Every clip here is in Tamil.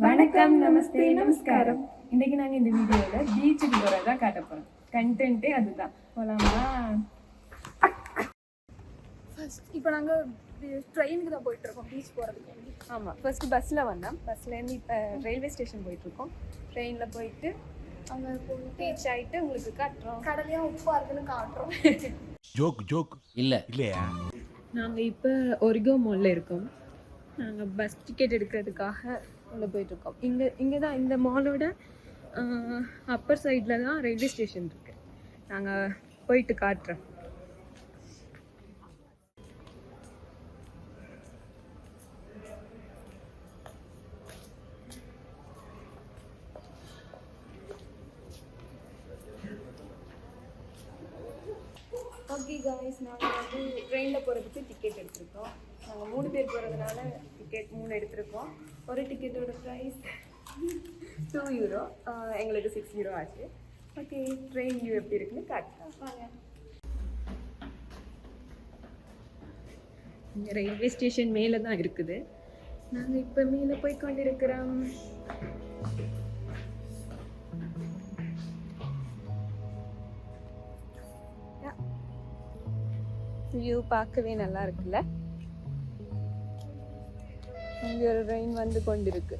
வணக்கம் நமஸ்தே நமஸ்காரம். இன்னைக்கு நாங்க இந்த வீடியோல பீச்சுக்கு போறதா காட்ட போறோம். கண்டென்ட்டே அதுதான். போலாமா? ஃபர்ஸ்ட் இப்போ நாங்கள் ட்ரெயினுக்கு தான் போயிட்டு இருக்கோம் பீச் போகிறதுக்கு வேண்டி. ஆமா. ஃபர்ஸ்ட் பஸ்ல வந்தோம். பஸ்ல இருந்து இப்ப ரயில்வே ஸ்டேஷன் போயிட்டு இருக்கோம். ட்ரெயின்ல போயிட்டு அங்கே போயிட்டு பீச் ஆயிட்டு உங்களுக்கு காட்டுறோம். கடலையும் உப்பா இருக்குன்னு காட்டுறோம். ஜோக் ஜோக் இல்ல. இல்லையா? நாங்க இப்ப ஒரிகோ மால்ல இருக்கோம். நாங்க பஸ் டிக்கெட் எடுக்கிறதுக்காக உள்ளே போயிட்டுருக்கோம். இங்கே இங்கே தான் இந்த மாலோட அப்பர் சைடில் தான் ரயில்வே ஸ்டேஷன் இருக்கு. நாங்கள் போயிட்டு காட்டுறோம். ஓகே காய்ஸ் நாங்கள் வந்து ட்ரெயினில் போகிறதுக்கு டிக்கெட் எடுத்திருக்கோம். நாங்கள் மூணு பேர் போகிறதுனால டிக்கெட் மூணு எடுத்திருக்கோம். ஒரு டிக்கெட்டோட ப்ரைஸ் டூ யூரோ எங்களுக்கு சிக்ஸ் யூரோ ஆச்சு ஓகே ட்ரெயின் வியூ எப்படி இருக்குன்னு காட்டுறேன் வாங்க ரயில்வே ஸ்டேஷன் மேலே தான் இருக்குது நாங்கள் இப்போ மேலே போய் கொண்டிருக்கிறோம் வியூ பார்க்கவே நல்லா இருக்குல்ல இங்க ஒரு ரெயின் வந்து கொண்டிருக்கு.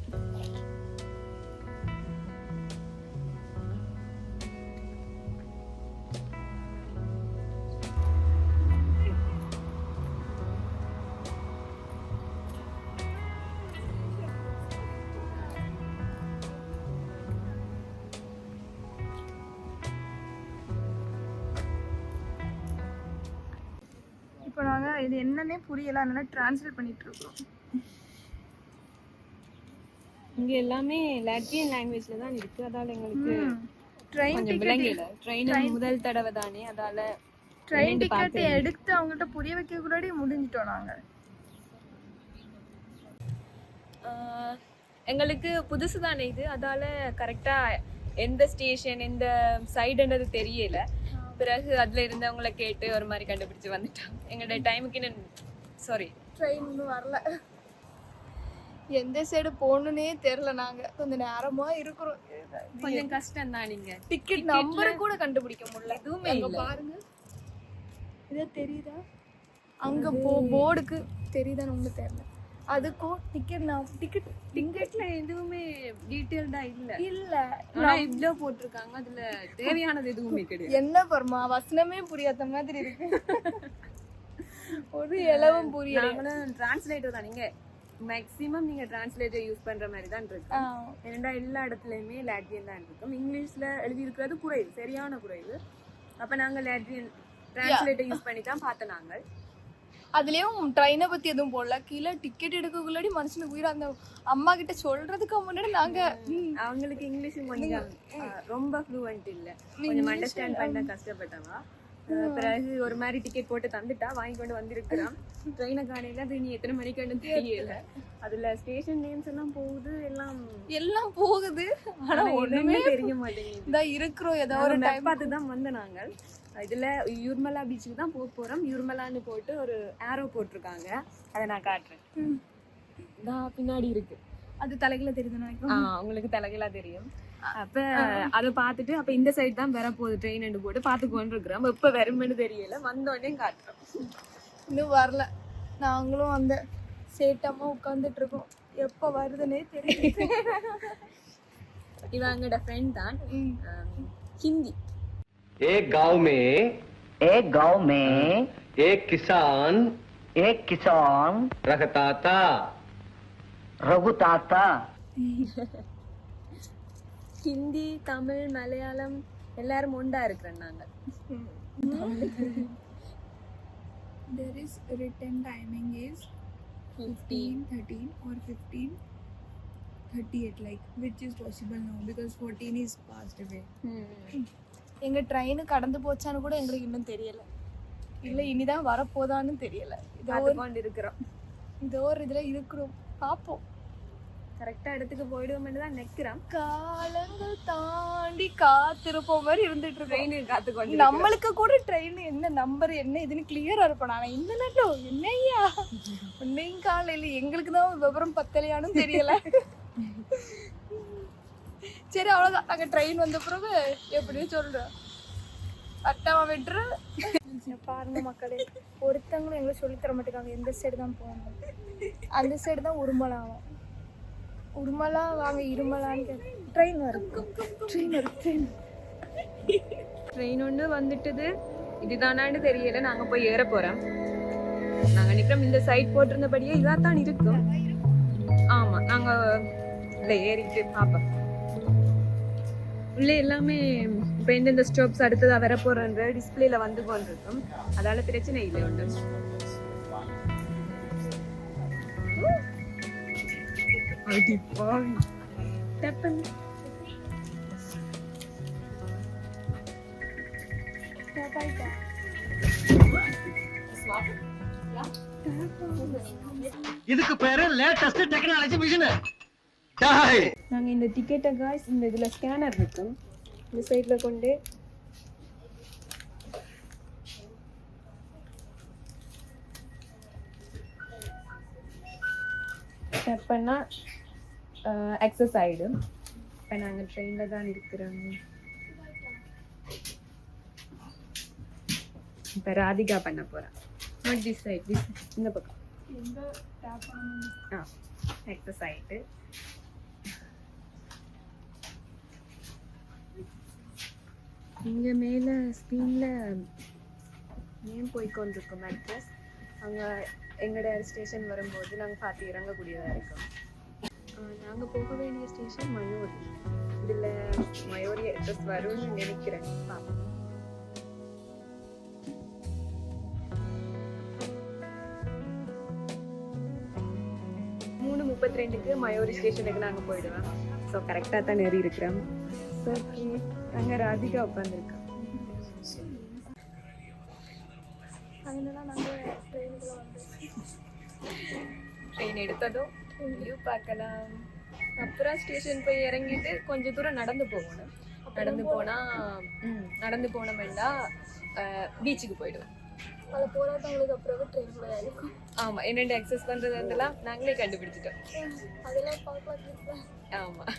இப்போ நாங்கள் இது என்னன்னே புரியல அதனால டிரான்ஸ்லேட் பண்ணிட்டு இருக்கோம். இங்க எல்லாமே லாட்டியன் லாங்குவேஜ்ல தான் இருக்கு. அதால எங்களுக்கு ட்ரெயின் விளங்கல ட்ரெயின் முதல் தடவை தானே. அதால ட்ரெயின் டிக்கெட். எடுத்து அவங்கள்ட்ட புரிய வைக்க கூடாடி முடிஞ்சிட்டோம் நாங்கள் ஆஹ் எங்களுக்கு புதுசு தானே இது. அதால கரெக்டா எந்த ஸ்டேஷன் எந்த சைடுன்றது தெரியல. பிறகு அதுல இருந்தவங்கள கேட்டு ஒரு மாதிரி கண்டுபிடிச்சு வந்துட்டோம் எங்களோட டைமுக்கு சாரி ட்ரெயின் இன்னும் வரல. எந்த சைடு போகணுன்னே தெரில நாங்கள் கொஞ்சம் நேரமா இருக்கிறோம். கொஞ்சம் கஷ்டம் தான் நீங்க டிக்கெட் நம்பர் கூட கண்டுபிடிக்க முடியல. எதுவுமே. பாருங்க. இதே தெரியுதா? அங்க போ போர்டுக்கு தெரியுதான்னு உங்களுக்கு தெரியல. அதுக்கும் டிக்கெட் நான் டிக்கெட் டிக்கெட்ல எதுவுமே டீடைல்டா இல்ல. இல்ல. ஆனா இவ்ளோ போட்டிருக்காங்க. அதுல தேவையானது எதுவுமே கிடையாது. என்ன பர்மா வசனமே புரியாத மாதிரி இருக்கு. ஒரு இலவும் புரியல. டிரான்ஸ்லேட்டர் தான். நீங்க மேக்ஸிமம் நீங்க டிரான்ஸ்லேட்டர் யூஸ் பண்ற மாதிரி தான் இருக்கு. ஆ, ஏன்னா எல்லா இடத்துலயுமே லாட்வியன் தான் இருக்கும். இங்கிலீஷ்ல எழுதி இருக்கிறது குறைவு சரியான குறைவு. அப்ப நாங்க லாட்வியன் டிரான்ஸ்லேட்டர் யூஸ் பண்ணி தான் பார்த்தோம் நாங்கள். அதுலயும் ட்ரெயினை பத்தி எதுவும் போடல. கீழே டிக்கெட் எடுக்கக்குள்ளாடி மனுஷனுக்கு உயிர் அந்த அம்மா கிட்ட சொல்றதுக்கு முன்னாடி நாங்க அவங்களுக்கு இங்கிலீஷும் கொஞ்சம் ரொம்ப ஃப்ளூவெண்ட் இல்ல. கொஞ்சம் அண்டர்ஸ்டாண்ட் பண்ண கஷ்டப்பட்டவா? பிறகு ஒரு மாதிரி டிக்கெட் போட்டு தந்துட்டா வாங்கி கொண்டு வந்திருக்கிறான். ட்ரெயினை காணையில அது நீ எத்தனை மணிக்கு தெரியல. அதுல ஸ்டேஷன் நேம்ஸ் எல்லாம் போகுது எல்லாம் எல்லாம் போகுது. ஆனா ஒண்ணுமே தெரிய மாட்டேங்குது. இருக்கிறோம் ஏதோ ஒரு மேப் பார்த்து தான் வந்த நாங்கள் இதுல யூர்மலா பீச்சுக்கு தான் போக போறோம். யூர்மலான்னு போட்டு ஒரு ஆரோ போட்டிருக்காங்க. அதை நான் காட்டுறேன். பின்னாடி இருக்கு. அது தலைகளை தெரியுது உங்களுக்கு தலைகளா தெரியும். அப்ப அதை பார்த்துட்டு அப்ப இந்த சைடு தான் வர போகுது ட்ரெயின் போட்டு பார்த்து கொண்டு இருக்கிறோம் இப்ப வரும்னு தெரியல வந்தோடனே காட்டுறோம் இன்னும் வரல நாங்களும் அந்த சேட்டமா உட்காந்துட்டு இருக்கோம் எப்ப வருதுன்னே தெரியல இவ எங்களோட ஃப்ரெண்ட் தான் ம். ஆம், ஹிந்தி एक गांव में एक गांव में एक किसान एक किसान रखता था रघु ताता ஹிந்தி தமிழ் மலையாளம் எல்லாரும் ஒண்டா இருக்கிறோம் நாங்க. There is written timing is 15 13 or 15 38 like which is possible now because 14 is passed away. எங்க ட்ரெயின் கடந்து போச்சான்னு கூட எங்களுக்கு இன்னும் தெரியல. இல்ல இனிதான் வரப்போதான்னு தெரியல. இதோ இருக்கிறோம் இதோ ஒரு இதுல இருக்கிறோம். பாப்போம் கரெக்டா இடத்துக்கு போயிடுவோம்னு தான் நிக்கிறோம் காலங்கள் தாண்டி காத்திருப்போம் மாதிரி இருந்துட்டு இருக்கோம். ட்ரெயின் காத்து கொண்டு நம்மளுக்கு கூட ட்ரெயின் என்ன நம்பர் என்ன இதுன்னு கிளியரா இருப்போம். ஆனா இந்த நாட்டில் என்னய்யா? உன்னையும் காலையில எங்களுக்கு தான் விவரம் பத்தலையானும் தெரியல. சரி அவ்வளோதான் நாங்கள் ட்ரெயின் வந்த பிறகு எப்படியும் சொல்கிறோம் கரெக்டாக விட்டுரு. பாருங்க மக்களே ஒருத்தவங்களும் எங்களுக்கு சொல்லித் தர மாட்டேங்காங்க எந்த சைடு தான் போகணும்? அந்த சைடு தான் உருமலாகும் உருமலா வாங்க இருமலான்னு ட்ரெயின் வரும் ட்ரெயின் வரும் ட்ரெயின் ட்ரெயின் ஒன்று வந்துட்டுது. இதுதானான்னு தெரியல. நாங்கள் போய் ஏற போகிறோம் நாங்கள் நிக்கிறோம். இந்த சைட் போட்டிருந்தபடியே இதாக தான் இருக்கும். ஆமாம் நாங்கள் இல்லை ஏறிட்டு பார்ப்போம் உள்ளே எல்லாமே இப்போ எந்தெந்த ஸ்டோப்ஸ் அடுத்ததாக வர டிஸ்பிளேல வந்து கொண்டிருக்கும். அதால் பிரச்சனை இல்லை ஒன்று பாவி டப்பன் இதுக்கு பேரு லேட்டஸ்ட் டெக்னாலஜி மிஷின் டாய் நாங்க இந்த டிக்கெட்டை காய்ஸ் இந்த இதுல ஸ்கேனர் இருக்கும். இந்த சைட்ல கொண்டு பண்ணால் எக்ஸஸ் ஆகிடும் இப்போ நாங்கள் ட்ரெயினில் தான் இருக்கிறோம் இப்போ ராதிகா பண்ண போகிறேன் நாட் திஸ் சைட் திஸ் இந்த பக்கம். ஆ எக்ஸஸ் ஆகிட்டு இங்கே மேலே ஸ்க்ரீனில் நேம் போய்க்கொண்டிருக்கோம் அட்ரஸ் எங்களோட ஸ்டேஷன் வரும்போது நாங்க பார்த்து இறங்கக்கூடியதா இருக்கும். ஆஹ் நாங்க போக வேண்டிய ஸ்டேஷன் மயூரி. இதுல மயூரி அட்ரஸ் வரும்னு நினைக்கிறேன். பார்ப்போம் மூணு முப்பத்தி ரெண்டுக்கு மயூரி ஸ்டேஷனுக்கு நாங்க போயிடுவோம். ஸோ கரெக்டாக தான் ஏறி இருக்கிறோம். ஸோ அங்கே ராதிகா உட்காந்துருக்கோம் எடுத்ததும் வியூ பார்க்கலாம். அப்புறம் ஸ்டேஷன் போய் இறங்கிட்டு கொஞ்சம் தூரம் நடந்து போகணும். நடந்து போனால் ம் நடந்து போனோம்னா பீச்சுக்கு போயிடுவோம். அதில் போராட்டங்களுக்கு அப்புறம் ட்ரெயினுக்குள்ள இருக்கும் ஆமாம் என்னென்ன அக்சஸ் பண்ணுறது அதெல்லாம் நாங்களே கண்டுபிடிச்சிட்டோம். அதெல்லாம் பார்க்கலாம் ஆமாம்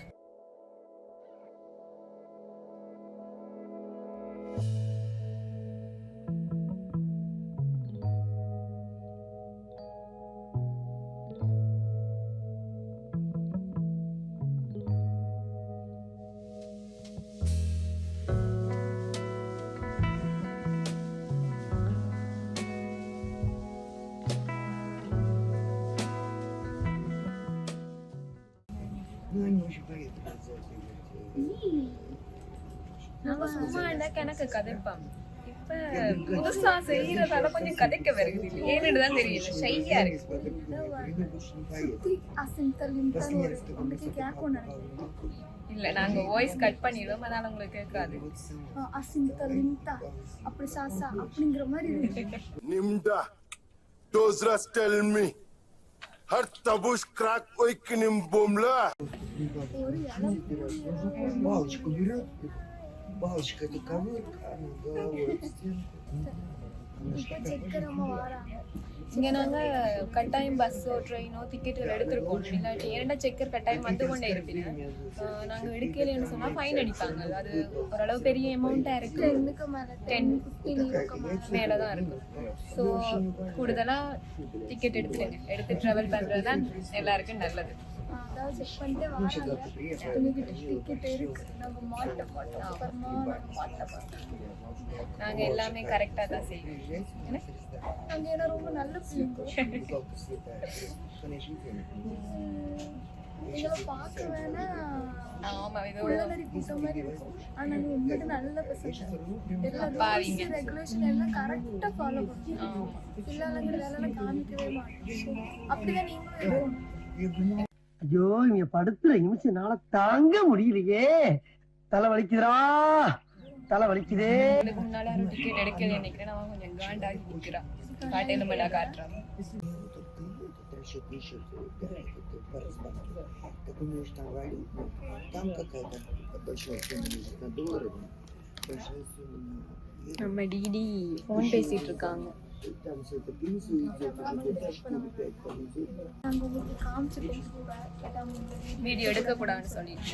நாங்கள் சும்மா இருந்தால் கணக்கு கதைப்பாங்க இப்போ புதுசா செய்யறதால கொஞ்சம் கதைக்க வருது ஏன்னு தான் தெரியல ஷையா இருக்கு அசிந்தலின்னு ஒரு உங்களுக்கு கேட்கும் நினைக்கிறேன் இல்ல நாங்க வாய்ஸ் கட் பண்ணிடுவோம் அதனால உங்களுக்கு கேட்காது அசிந்தலின்தா அப்படி சாசா அப்படிங்கிற மாதிரி. Those rats tell me. har tabus krak к ним бомла. Балочку берет, балочка это ковырка, она головой. இங்க நாங்க கட்டாயம் பஸ்ஸோ ட்ரெயினோ டிக்கெட்டுகள் எடுத்திருக்கோம். இல்லாட்டி ஏன்டா செக்கர் கட்டாயம் வந்து கொண்டே இருப்பீங்க. ஆஹ் நாங்க எடுக்கலைன்னு சொன்னா ஃபைன் அடிப்பாங்க. அது ஓரளவு பெரிய அமௌண்ட்டா இருக்கு. டென்னுக்கு மேலே டென் மேல. தான் இருக்கும் ஸோ கூடுதலா டிக்கெட் எடுத்துருங்க. எடுத்து ட்ராவல் பண்றது தான் எல்லாருக்கும் நல்லது. அதாவது செக் பண்ணிட்டு வராங்க டிக்கெட் இருக்கு நம்ம மாட்ட மாட்டோம் அப்புறமா நம்ம மாட்ட மாட்டோம் நாங்கள் எல்லாமே கரெக்டாக தான் செய்வோம். நாங்கள் ஏன்னா ரொம்ப நல்ல பிள்ளைங்க இதெல்லாம் பார்க்க வேணா ஆமா. இது உள்ளதறி கூட்டம் மாதிரி இருக்கும் ஆனா நீ ரெகுலேஷன் எல்லாம் கரெக்டா ஃபாலோ பண்ணுவோம். பிள்ளைங்களை வேலை காமிக்கவே மாட்டோம். அப்படிதான் நீங்களும் ஐயோ இங்க படுத்துற நிமிஷம்னால தாங்க முடியலையே தலை வலிக்குதுடா தலை வலிக்குதே இதுக்கு முன்னால யாரும் டிக்கெட் எடுக்கல நினைக்கிறேன் அவன் கொஞ்சம் காண்டாகி நிற்கிறான் காட்டையில மேல காட்டுறான் Этот расчетный счет, да, это по разбавке. Как умеешь там валить, ну, там какая-то большая сумма лежит на доллары, большая сумма на евро. நம்ம டிடி ஃபோன் பேசிட்டு இருக்காங்க வீடியோ எடுக்க கூடாதுன்னு சொல்லிட்டு.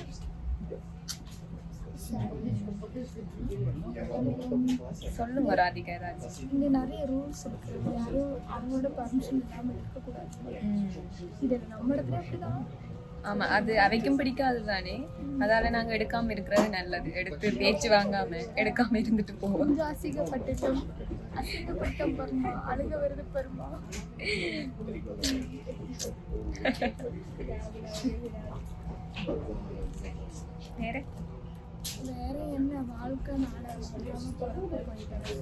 சொல்லுங்க ராதிகா ஏதாச்சும். இங்க நிறைய ரூல்ஸ் இருக்கு. யாரும் அவங்களோட பர்மிஷன் இல்லாம இருக்க நம்ம இடத்துல அப்படிதான். ஆமா அது அவைக்கும் பிடிக்காது தானே அதால நாங்க எடுக்காம இருக்கிறது நல்லது. எடுத்து பேச்சு வாங்காம எடுக்காம இருந்துட்டு போவோம். அசிங்கப்பட்டுட்டோம். அசிங்கப்பட்டோம் பருமா அழுக வருது பருமா வேற வேற என்ன வாழ்க்கை நாடகம்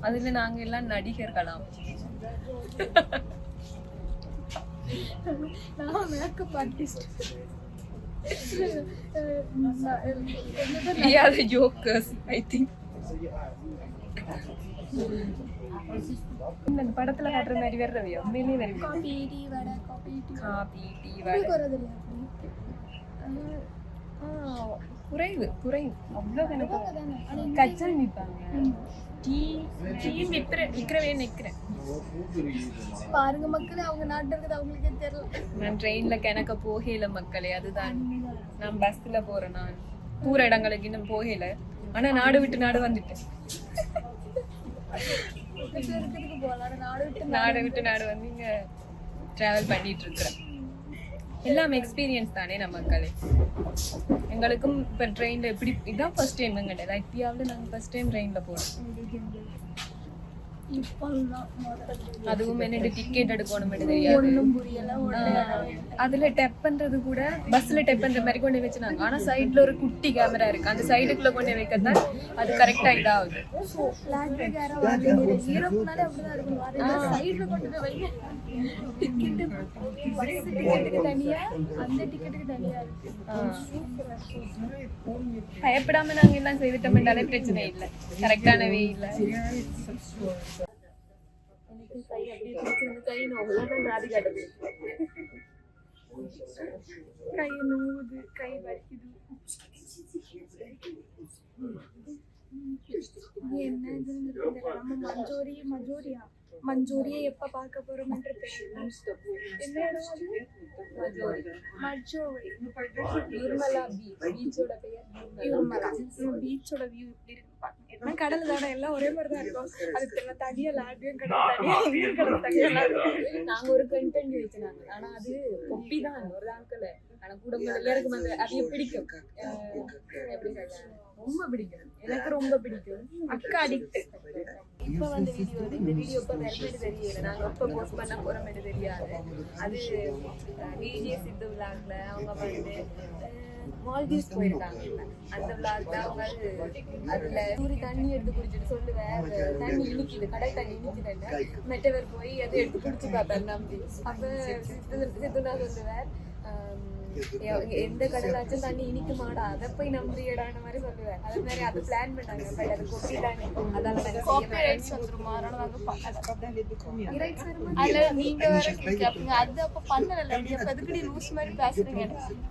அதுல நாங்க எல்லாம் நடிகர்களாம். நான் makeup artist we are the jokers i think. இந்த படத்துல காட்டுற மாதிரி வர்றவையோ உண்மையிலேயே வருவியோ coffee tea vada coffee tea coffee tea vada. வரது குறைவு குறைவு. அவ்வளோ எனக்கு தானே ஆனா கச்சல் நிற்பாங்க டீ டீ விற்கிற விற்கிறவே நிற்கிறேன். பாருங்க மக்களே அவங்க நாட்டு இருக்குது அவங்களுக்கே தெரியல. நான் ட்ரெயின்ல கிணக்க போகல மக்களே அதுதான். நான் பஸ்ல போறேன் நான். தூர இடங்களுக்கு இன்னும் போகல. ஆனா நாடு விட்டு நாடு வந்துட்டேன். நாடு விட்டு நாடு வந்து இங்க டிராவல் பண்ணிட்டு இருக்கிறேன் எல்லாம் எக்ஸ்பீரியன்ஸ் தானே நம்ம மக்களே எங்களுக்கும் இப்போ ட்ரெயினில் எப்படி இதான் ஃபர்ஸ்ட் டைம் எங்கிட்ட. இந்தியாவில் நாங்கள் ஃபர்ஸ்ட் டைம் ட்ரெயினில் போகிறோம் அதுவும் என்னட்டு டிக்கெட் எடுக்கணும்னு தெரியாது. ஒண்ணும் புரியல ஒண்ணு அதுல டெப் பண்றது கூட பஸ்ல டெப் பண்ற மாதிரி கொண்டு வச்சுனாங்க ஆனா சைடுல ஒரு குட்டி கேமரா இருக்கு. அந்த சைடுக்குள்ள கொண்டு வைக்கிறதா அது கரெக்டா இதாகுது. பிளாக் யாரோ வாங்கிடுது யூரோப்னாலே அப்படிதான் இருக்கும். வாங்க சைடுல கொண்டு போய் வைங்க. டிக்கெட் பஸ் டிக்கெட்டுக்கு தனியா அந்த டிக்கெட்டுக்கு தனியா இருக்கு. பயப்படாம நாங்க எல்லாம் செய்துட்டோம்னாலே பிரச்சனை இல்லை. கரெக்டானவே இல்லை. கை கை நோவுது கை வலிக்குது என்ன இதுன்னு நம்ம மஞ்சோரி மஞ்சோரியா எப்ப பார்க்க போறோம் என்று தெரியல என்ன இடம் அது நிர்மலா பீச் பீச்சோட பெயர் பீச்சோட வியூ இப்படி இருக்கு பாருங்க எல்லாம் கடல் தானே எல்லாம் ஒரே மாதிரி தான் இருக்கும் அதுக்கு தனியா லாட்ரியும் கடல் தனியா இங்கேயும் கடல் தனியா நாங்க ஒரு கண்டென்ட் வச்சுனாங்க ஆனா அது கொப்பி தான் ஒரு ஆட்கள் ஆனா குடும்பம் எல்லாருக்கும் அந்த அதைய பிடிக்கும். அஹ் எப்படி சொல்ல ரொம்ப பிடிக்கும். எனக்கு ரொம்ப பிடிக்கும். அக்கா அடிக்ட் இப்ப வந்து வீடியோ இந்த வீடியோ இப்ப வரும்போது தெரியல. நாங்க எப்ப போஸ்ட் பண்ண போறோம்னு தெரியாது. அது டிஜே சித்து விளாக்ல அவங்க வந்து மால்தீவ்ஸ் போயிருக்காங்க. அந்த விளாக்ல அவங்க அது அதுல சூரி தண்ணி எடுத்து குடிச்சிட்டு சொல்லுவேன். அது தண்ணி இனிக்குது கடல் தண்ணி இனிக்குதுன்னு மெட்டவர் போய் அதை எடுத்து குடிச்சு பார்த்தாரு நம்பி. அப்ப சித்து சித்துனா சொல்லுவார் எ- எந்த கடலாச்சும் தண்ணி இனிக்குமாடா. அதை போய் நம்பியடான மாதிரி சொல்லுவேன். அதே மாதிரி அது பிளான் பண்ணாங்க பட் அது கொப்பி தானே அதால அதுல நீங்க வேற கேப்பீங்க அது அப்ப பண்ணல எதுக்கடி லூஸ் மாதிரி பேசுறீங்க?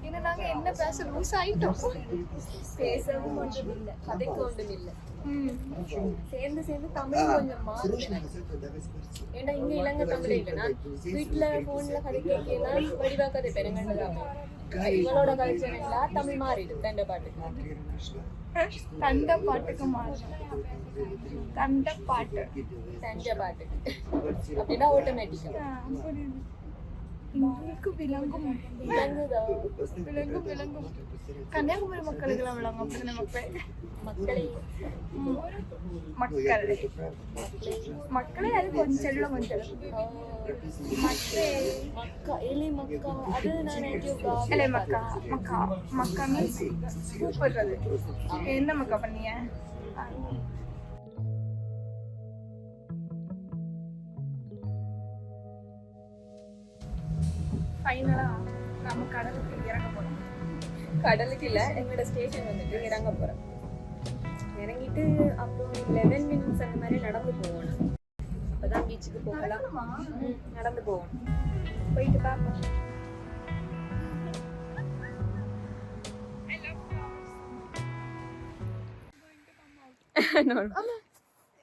ஏன்னா நாங்க என்ன பேச லூஸ் ஆயிட்டோம். பேசவும் ஒன்றும் இல்ல. கதைக்கு ஒன்றும் இல்ல. சேர்ந்து சேர்ந்து தமிழ் கொஞ்சம் ஏன்னா இங்க இலங்கை தமிழ் இல்ல நான் வீட்டுல போன்ல கதை கேட்கலாம் வடிவா கதை பெருங்கண்டதான் இவளோட கல்ச்சர் எல்லாம் தமிழ் மாறிடு. தண்ட பாட்டுக்கு தண்ட பாட்டுக்கு மாறும். தண்ட பாட்டு. தஞ்ச பாட்டுக்கு அப்படின்னா ஆட்டோமேட்டிக்கா ஆ, விளங்கும். விளங்கும் விளங்கும். கன்னியாகுமரி மக்களுக்கெல்லாம் விளங்கும் அப்படிதானே மக்கள். மக்களே ம். மக்கள். மக்களே அது கொஞ்சம் செல்ல கொஞ்சம். இலை மக்கா மக்கா மக்கா மக்கா மக்கா மீன்ஸ் கூப்பிடுறது. என்ன மக்கா பண்ணீங்க? ஃபைனலா நம்ம கடலுக்கு இறங்க போறோம். கடலுக்கு இல்ல எங்களோட ஸ்டேஷன் வந்துட்டு இறங்க போறோம். இறங்கிட்டு அப்புறம் லெவன் மினிட்ஸ் அந்த மாதிரி நடந்து போகணும் அப்பதான் பீச்சுக்கு போகலாம். நடந்து போகணும் போயிட்டு பார்ப்போம்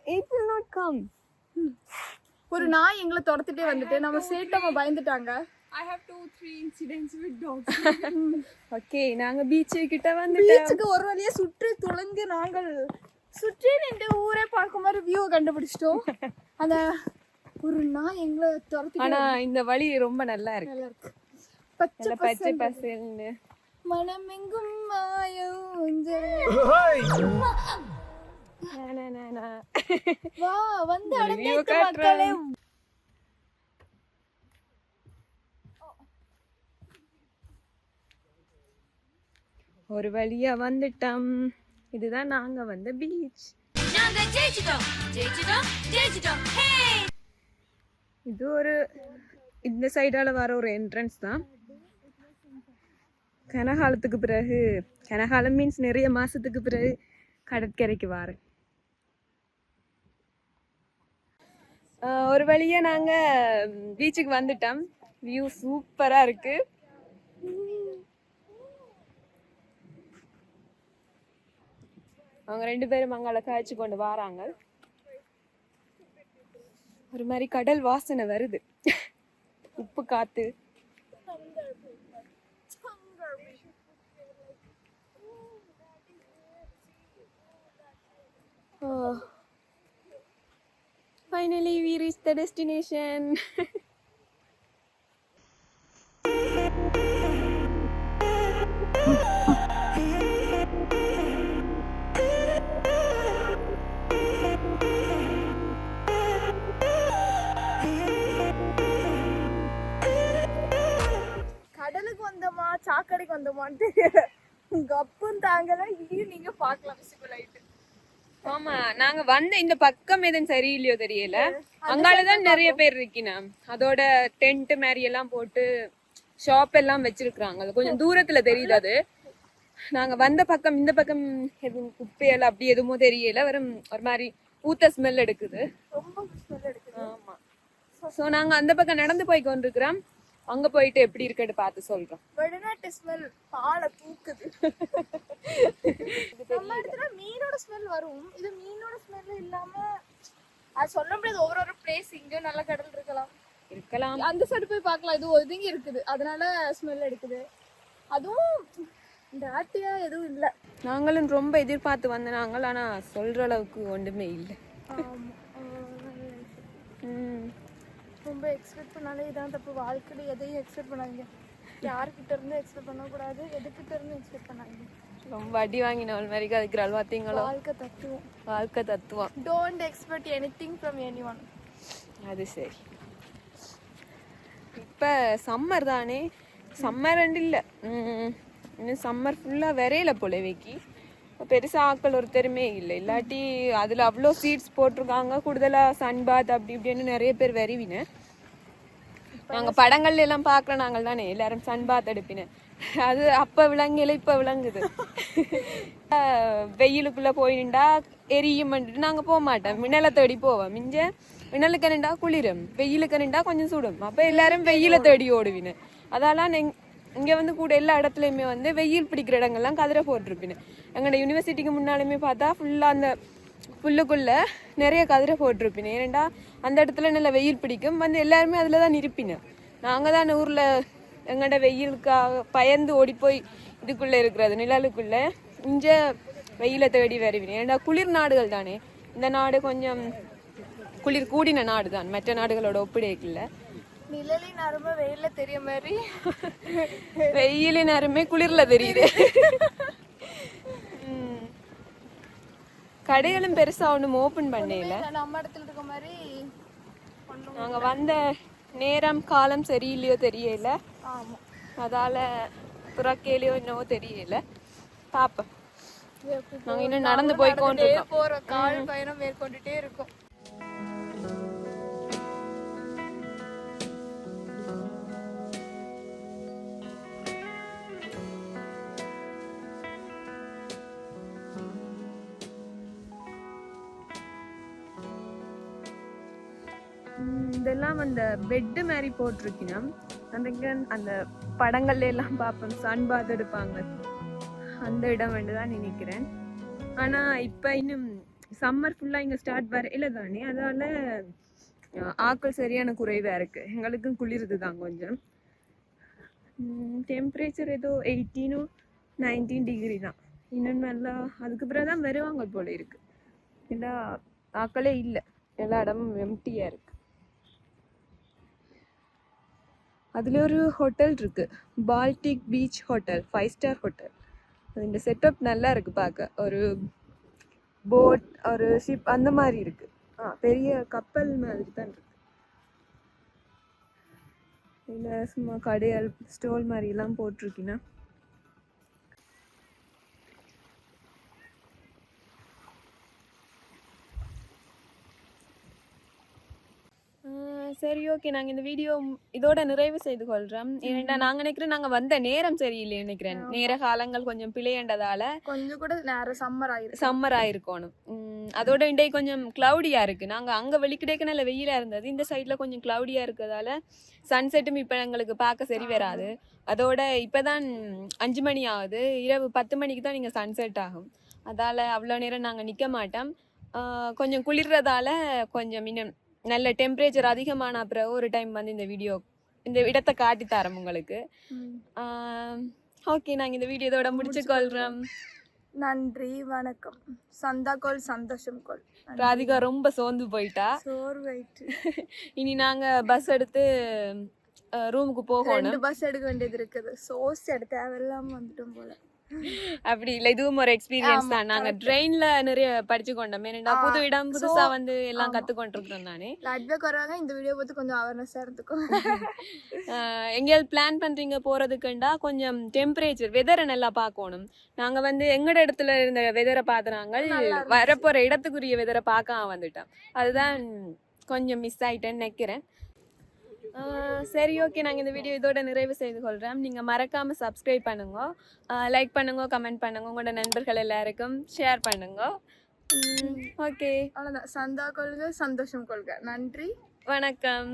It will not come. ஒரு நாய் எங்களை துரத்திட்டே வந்துட்டு நம்ம சேட்டவங்க பயந்துட்டாங்க. I have two, three incidents with dogs. Okay நாங்க பீச் கிட்ட வந்துட்டோம் பீச்சுக்கு ஒரு வழியா சுற்றி துளைந்து நாங்கள் சுற்றி நின்று ஊரே பார்க்கும் மாதிரி வியூ கண்டுபிடிச்சிட்டோம் அந்த ஒரு நாய் எங்களை துரத்தி ஆனா இந்த வழி ரொம்ப நல்லா இருக்கு நல்லா இருக்கு பச்சை பச்சை பசேல்னு. மனமெங்கும் மாயம். வா வந்து காட்டுறேன். மக்களே ஒரு வழியா வந்துட்டோம். இதுதான் நாங்க வந்த பீச் இது ஒரு இந்த சைடால வர ஒரு என்ட்ரன்ஸ் தான். கனகாலத்துக்கு பிறகு கனகாலம் மீன்ஸ் நிறைய மாசத்துக்கு பிறகு கடற்கரைக்கு வாரேன். ஒரு வழியா நாங்க பீச்சுக்கு வந்துட்டோம். வியூ சூப்பரா இருக்கு. அவங்க ரெண்டு பேரும் மங்களை காய்ச்சி கொண்டு வராங்க. ஒரு மாதிரி கடல் வாசனை வருது. உப்பு காத்து. Finally we reach the destination சாக்கடைக்கு வந்தோமான்னு தெரியல கப்பும் தாங்கல இதையும் நீங்க பார்க்கலாம் விசிபிள் ஆயிட்டு. ஆமா நாங்க வந்த இந்த பக்கம் எதுவும் சரியில்லையோ தெரியல. அங்காலதான் நிறைய பேர் இருக்கினா அதோட டென்ட் மாதிரி எல்லாம் போட்டு ஷாப் எல்லாம் வச்சிருக்காங்க கொஞ்சம் தூரத்துல தெரியுது அது. நாங்க வந்த பக்கம் இந்த பக்கம் எதுவும் குப்பையெல்லாம் அப்படி எதுவுமோ தெரியல. வெறும் ஒரு மாதிரி ஊத்த ஸ்மெல் எடுக்குது. ரொம்ப ஸ்மெல் எடுக்குது. ஆமா. சோ நாங்க அந்த பக்கம் நடந்து போய் கொண்டிருக்கிறோம். அங்க போயிட்டு எப்படி இருக்குன்னு பார்த்து சொல்றோம். வெளிநாட்டு ஸ்மெல் பாலை தூக்குது. நம்ம இடத்துல மீனோட ஸ்மெல் வரும். இது மீனோட ஸ்மெல் இல்லாம அது சொல்ல முடியாது. ஒவ்வொரு ஒரு பிளேஸ் இங்கேயும் நல்ல கடல் இருக்கலாம். இருக்கலாம். அந்த சைடு போய் பார்க்கலாம். இது ஒதுங்கி இருக்குது. அதனால ஸ்மெல் எடுக்குது. அதுவும் டாட்டியா எதுவும் இல்ல. நாங்களும் ரொம்ப எதிர்பார்த்து வந்த நாங்கள் ஆனா சொல்ற அளவுக்கு ஒன்றுமே இல்லை. ம். ரொம்ப எக்ஸ்பெக்ட் பண்ணாலே இதான் தப்பு. வாழ்க்கையில எதையும் எக்ஸ்பெக்ட் பண்ணாதீங்க. யாருக்கிட்ட இருந்து எக்ஸ்பெக்ட் பண்ணக்கூடாது எதுக்கிட்ட இருந்து எக்ஸ்பெக்ட் பண்ணாதீங்க. ரொம்ப அடி வாங்கினவள் மாதிரி கதைக்கிறாள் பார்த்தீங்களோ வாழ்க்கை தத்துவம். வாழ்க்கை தத்துவம். Don't expect anything from anyone அது சரி. இப்போ சம்மர் தானே? சம்மர் இல்லை. இன்னும் சம்மர் ஃபுல்லாக விரையில போல வைக்கி. பெருசாக ஆட்கள் ஒருத்தருமே இல்லை. இல்லாட்டி அதில் அவ்வளோ சீட்ஸ் போட்டிருக்காங்க. கூடுதலாக சன்பாத் அப்படி இப்படின்னு நிறைய பேர் வருவினேன். நாங்கள் படங்கள்ல எல்லாம் பார்க்குற நாங்கள் தானே. எல்லாரும் சன்பாத் எடுப்பினேன். அது அப்போ விளங்கல இப்போ விளங்குது. வெயிலுக்குள்ளே போய் நின்றா எரியும் நாங்கள் போக மாட்டோம். மின்னலை தேடி போவோம். மிஞ்ச மின்னலுக்கு நின்றா குளிரும். வெயிலுக்கு நின்றா கொஞ்சம் சுடும். அப்போ எல்லாரும் வெயிலை தேடி ஓடுவினேன். அதெல்லாம் நெங் இங்கே வந்து கூட எல்லா இடத்துலையுமே வந்து வெயில் பிடிக்கிற இடங்கள்லாம் கதிரை போட்டிருப்பினேன் எங்களோட யூனிவர்சிட்டிக்கு முன்னாலுமே பார்த்தா ஃபுல்லாக அந்த புல்லுக்குள்ள நிறைய கதிரை போட்டிருப்பினேன் ஏனெண்டா அந்த இடத்துல நல்லா வெயில் பிடிக்கும். வந்து எல்லாருமே அதில் தான் இருப்பினேன் நாங்கள் தான் ஊரில் எங்கள்ட வெயிலுக்காக பயந்து ஓடி போய் இதுக்குள்ளே இருக்கிறது நிழலுக்குள்ளே இஞ்ச வெயிலை தேடி வருவினேன் ஏன்டா குளிர் நாடுகள் தானே. இந்த நாடு கொஞ்சம் குளிர் கூடின நாடு தான் மற்ற நாடுகளோட ஒப்பிடைக்குள்ள நிழலின் அருமை வெயில்ல தெரிய மாதிரி. வெயிலின் அருமை குளிர்ல தெரியுது. கடைகளும் பெருசா ஒன்றும் ஓப்பன் பண்ணல. நம்ம இடத்துல இருக்க மாதிரி நாங்க வந்த நேரம் காலம் சரியில்லையோ தெரியல. ஆமா. அதால துறக்கையிலையோ என்னவோ தெரியல. பாப்போம். நாங்க இன்னும் நடந்து போய் போற கால் பயணம் மேற்கொண்டுட்டே இருக்கும். இதெல்லாம் அந்த பெட்டு மாதிரி போட்டிருக்கணும் அந்த அந்த படங்கள்ல எல்லாம் பார்ப்போம். சன் பாத் எடுப்பாங்க. அந்த இடம் வந்து தான் நினைக்கிறேன். ஆனா இப்ப இன்னும் சம்மர் ஃபுல்லா இங்க ஸ்டார்ட் வரையில தானே அதால ஆக்கள் சரியான குறைவா இருக்கு. எங்களுக்கும் குளிருது தான் கொஞ்சம். டெம்பரேச்சர் ஏதோ எயிட்டீனும் நைன்டீன் டிகிரி தான். இன்னும் நல்லா அதுக்கு பிறகு தான் வருவாங்க போல இருக்கு. ஏன்னா ஆக்களே இல்லை. எல்லா இடமும் எம்டியாக இருக்கு. அதில் ஒரு ஹோட்டல் இருக்குது Baltic beach hotel five star hotel இந்த செட்டப் நல்லா இருக்கு பார்க்க ஒரு போட் ஒரு ஷிப் அந்த மாதிரி இருக்கு. ஆ பெரிய கப்பல் மாதிரி தான் இருக்கு. இல்லை சும்மா கடையால் ஸ்டோல் மாதிரிலாம் போட்டிருக்கீங்கன்னா சரி ஓகே. நாங்கள் இந்த வீடியோ இதோட நிறைவு செய்து கொள்கிறோம் ஏனெண்டா நாங்கள் நினைக்கிறோம் நாங்கள் வந்த நேரம் சரியில்லை நினைக்கிறேன். நேர காலங்கள் கொஞ்சம் பிழையண்டதால கொஞ்சம் கூட நேரம் சம்மர் ஆயிருக்கு. சம்மர் ஆயிருக்கணும். அதோட இண்டை கொஞ்சம் க்ளவுடியாக இருக்குது நாங்கள் அங்கே வெளிக்கிடைக்க நல்ல வெயிலாக இருந்தது. இந்த சைடில் கொஞ்சம் க்ளவுடியாக இருக்கிறதால சன்செட்டும் இப்போ எங்களுக்கு பார்க்க சரி வராது. அதோட இப்போ தான் அஞ்சு மணி ஆகுது. இரவு பத்து மணிக்கு தான் நீங்கள் சன்செட் ஆகும். அதால் அவ்வளோ நேரம் நாங்கள் நிற்க மாட்டோம். கொஞ்சம் குளிர்றதால கொஞ்சம் இன்னும் நல்ல டெம்பரேச்சர் அதிகமான பிறகு ஒரு டைம் வந்து இந்த வீடியோ இந்த இடத்தை காட்டி தரோம் உங்களுக்கு. ஓகே நாங்கள் இந்த வீடியோ இதோட முடிச்சு கொள்கிறோம் நன்றி வணக்கம். சந்தா கோல் சந்தோஷம் கோல். ராதிகா ரொம்ப சோர்ந்து போயிட்டா. சோர் வெயிட் இனி நாங்க பஸ் எடுத்து ரூமுக்கு போகணும். ரெண்டு பஸ் எடுக்க வேண்டியது இருக்குது. சோஸ் எடுத்து தேவையில்லாம வந்துட்டோம் போல. அப்படி இல்ல இதுவும் ஒரு எக்ஸ்பீரியன்ஸ் தான். நாங்க. ட்ரெயின்ல நிறைய படிச்சு கொண்டோம். ஏன்னா புது இடம் புதுசா வந்து எல்லாம் ஆமா. கத்துக்கொண்டிருக்கிறோம் தானே லாட்பேக் வராங்க இந்த வீடியோ பார்த்து கொஞ்சம் அவேர்னஸாக இருந்துக்கும். எங்கேயாவது பிளான் பண்றீங்க போறதுக்குண்டா கொஞ்சம் டெம்பரேச்சர் வெதரை நல்லா பார்க்கணும். நாங்க வந்து எங்கட இடத்துல இருந்த வெதரை இருந்துச்சு. வரப்போற இடத்துக்குரிய வெதரை பார்க்காம வந்துட்டோம் அதுதான் கொஞ்சம் மிஸ் ஆயிட்டேன்னு நினைக்கிறேன். சரி ஓகே. நாங்கள் இந்த வீடியோ இதோட நிறைவு செய்து கொள்கிறோம் நீங்கள் மறக்காமல் சப்ஸ்கிரைப் பண்ணுங்க. லைக் பண்ணுங்க கமெண்ட் பண்ணுங்க. உங்களோட நண்பர்கள் எல்லாருக்கும் ஷேர் பண்ணுங்க. ஓகே. அவ்வளோதான் சந்தா கொள்க சந்தோஷம் கொள்க. நன்றி. வணக்கம்.